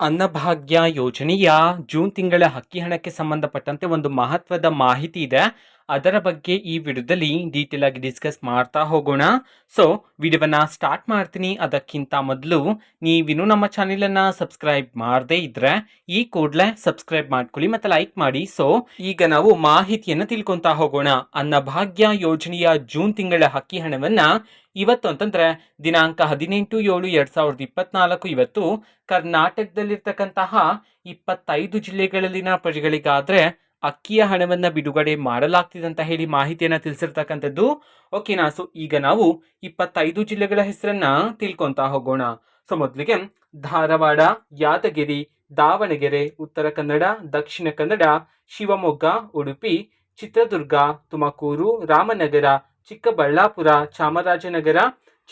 ಅನ್ನಭಾಗ್ಯ ಯೋಜನೆಯ ಜೂನ್ ತಿಂಗಳ ಹಕ್ಕಿ ಹಣಕ್ಕೆ ಸಂಬಂಧಪಟ್ಟಂತೆ ಒಂದು ಮಹತ್ವದ ಮಾಹಿತಿ ಇದೆ. ಅದರ ಬಗ್ಗೆ ಈ ವಿಡಿಯೋದಲ್ಲಿ ಡೀಟೇಲ್ ಆಗಿ ಡಿಸ್ಕಸ್ ಮಾಡ್ತಾ ಹೋಗೋಣ. ಸೊ ವಿಡಿಯೋವನ್ನ ಸ್ಟಾರ್ಟ್ ಮಾಡ್ತೀನಿ. ಅದಕ್ಕಿಂತ ಮೊದಲು ನೀವಿನ್ನೂ ನಮ್ಮ ಚಾನೆಲನ್ನು ಸಬ್ಸ್ಕ್ರೈಬ್ ಮಾಡದೇ ಇದ್ರೆ ಈ ಕೂಡಲೇ ಸಬ್ಸ್ಕ್ರೈಬ್ ಮಾಡ್ಕೊಳ್ಳಿ ಮತ್ತೆ ಲೈಕ್ ಮಾಡಿ. ಸೊ ಈಗ ನಾವು ಮಾಹಿತಿಯನ್ನು ತಿಳ್ಕೊಂತಾ ಹೋಗೋಣ. ಅನ್ನಭಾಗ್ಯ ಯೋಜನೆಯ ಜೂನ್ ತಿಂಗಳ ಹಕ್ಕಿ ಹಣವನ್ನ ಇವತ್ತು ಅಂತಂದ್ರೆ ದಿನಾಂಕ ಹದಿನೆಂಟು ಏಳು ಎರಡ್ ಸಾವಿರದ ಇಪ್ಪತ್ನಾಲ್ಕು ಇವತ್ತು ಕರ್ನಾಟಕದಲ್ಲಿರ್ತಕ್ಕಂತಹ ಇಪ್ಪತ್ತೈದು ಜಿಲ್ಲೆಗಳಲ್ಲಿನ ಪ್ರಜೆಗಳಿಗಾದ್ರೆ ಅಕ್ಕಿಯ ಹಣವನ್ನ ಬಿಡುಗಡೆ ಮಾಡಲಾಗ್ತಿದೆ ಅಂತ ಹೇಳಿ ಮಾಹಿತಿಯನ್ನ ತಿಳಿಸಿರ್ತಕ್ಕಂಥದ್ದು. ಓಕೆನಾ ಸೊ ಈಗ ನಾವು ಇಪ್ಪತ್ತೈದು ಜಿಲ್ಲೆಗಳ ಹೆಸರನ್ನ ತಿಳ್ಕೊತಾ ಹೋಗೋಣ. ಸೊ ಮೊದಲಿಗೆ ಧಾರವಾಡ, ಯಾದಗಿರಿ, ದಾವಣಗೆರೆ, ಉತ್ತರ ಕನ್ನಡ, ದಕ್ಷಿಣ ಕನ್ನಡ, ಶಿವಮೊಗ್ಗ, ಉಡುಪಿ, ಚಿತ್ರದುರ್ಗ, ತುಮಕೂರು, ರಾಮನಗರ, ಚಿಕ್ಕಬಳ್ಳಾಪುರ, ಚಾಮರಾಜನಗರ,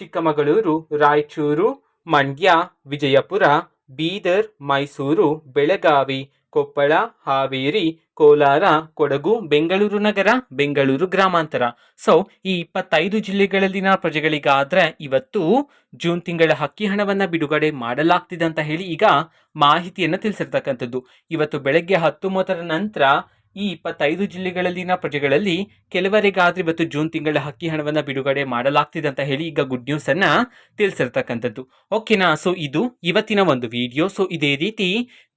ಚಿಕ್ಕಮಗಳೂರು, ರಾಯಚೂರು, ಮಂಡ್ಯ, ವಿಜಯಪುರ ಬೀದರ್, ಮೈಸೂರು, ಬೆಳಗಾವಿ, ಕೊಪ್ಪಳ, ಹಾವೇರಿ, ಕೋಲಾರ, ಕೊಡಗು, ಬೆಂಗಳೂರು ನಗರ, ಬೆಂಗಳೂರು ಗ್ರಾಮಾಂತರ. ಸೊ ಈ ಇಪ್ಪತ್ತೈದು ಜಿಲ್ಲೆಗಳಲ್ಲಿನ ಪ್ರಜೆಗಳಿಗಾದ್ರೆ ಇವತ್ತು ಜೂನ್ ತಿಂಗಳ ಹಕ್ಕಿ ಹಣವನ್ನ ಬಿಡುಗಡೆ ಮಾಡಲಾಗ್ತಿದೆ ಅಂತ ಹೇಳಿ ಈಗ ಮಾಹಿತಿಯನ್ನು ತಿಳಿಸಿರ್ತಕ್ಕಂಥದ್ದು. ಇವತ್ತು ಬೆಳಗ್ಗೆ ಹತ್ತು ಮೂವತ್ತರ ನಂತರ ಈ ಇಪ್ಪತ್ತೈದು ಜಿಲ್ಲೆಗಳಲ್ಲಿನ ಪ್ರಜೆಗಳಲ್ಲಿ ಕೆಲವರಿಗಾದ್ರೆ ಇವತ್ತು ಜೂನ್ ತಿಂಗಳ ಹಕ್ಕಿ ಹಣವನ್ನ ಬಿಡುಗಡೆ ಮಾಡಲಾಗ್ತಿದೆ ಅಂತ ಹೇಳಿ ಈಗ ಗುಡ್ ನ್ಯೂಸ್ ಅನ್ನ ತಿಳಿಸಿರ್ತಕ್ಕಂಥದ್ದು. ಓಕೆನಾ ಸೊ ಇದು ಇವತ್ತಿನ ಒಂದು ವಿಡಿಯೋ ಸೊ ಇದೇ ರೀತಿ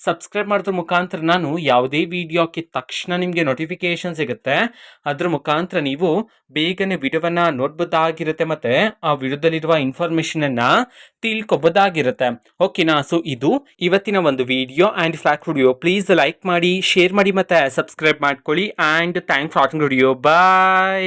ಸಬ್ಸ್ಕ್ರೈಬ್ ಮಾಡಿದ್ರ ಮುಖಾಂತರ ನಾನು ಯಾವುದೇ ವಿಡಿಯೋ ಹಾಕಿದ ತಕ್ಷಣ ನಿಮಗೆ ನೋಟಿಫಿಕೇಶನ್ ಸಿಗುತ್ತೆ. ಅದ್ರ ಮುಖಾಂತರ ನೀವು ಬೇಗನೆ ವಿಡಿಯೋವನ್ನ ನೋಡ್ಬೋದಾಗಿರುತ್ತೆ ಮತ್ತೆ ಆ ವಿಡಿಯೋದಲ್ಲಿರುವ ಇನ್ಫಾರ್ಮೇಷನನ್ನು ತಿಳ್ಕೊಬೋದಾಗಿರುತ್ತೆ. ಓಕೆನಾ ಸೊ ಇದು ಇವತ್ತಿನ ಒಂದು video and fact video please like ಮಾಡಿ ಶೇರ್ ಮಾಡಿ ಮತ್ತೆ ಸಬ್ಸ್ಕ್ರೈಬ್ ಮಾಡ್ಕೊಳ್ಳಿ and thanks for watching video bye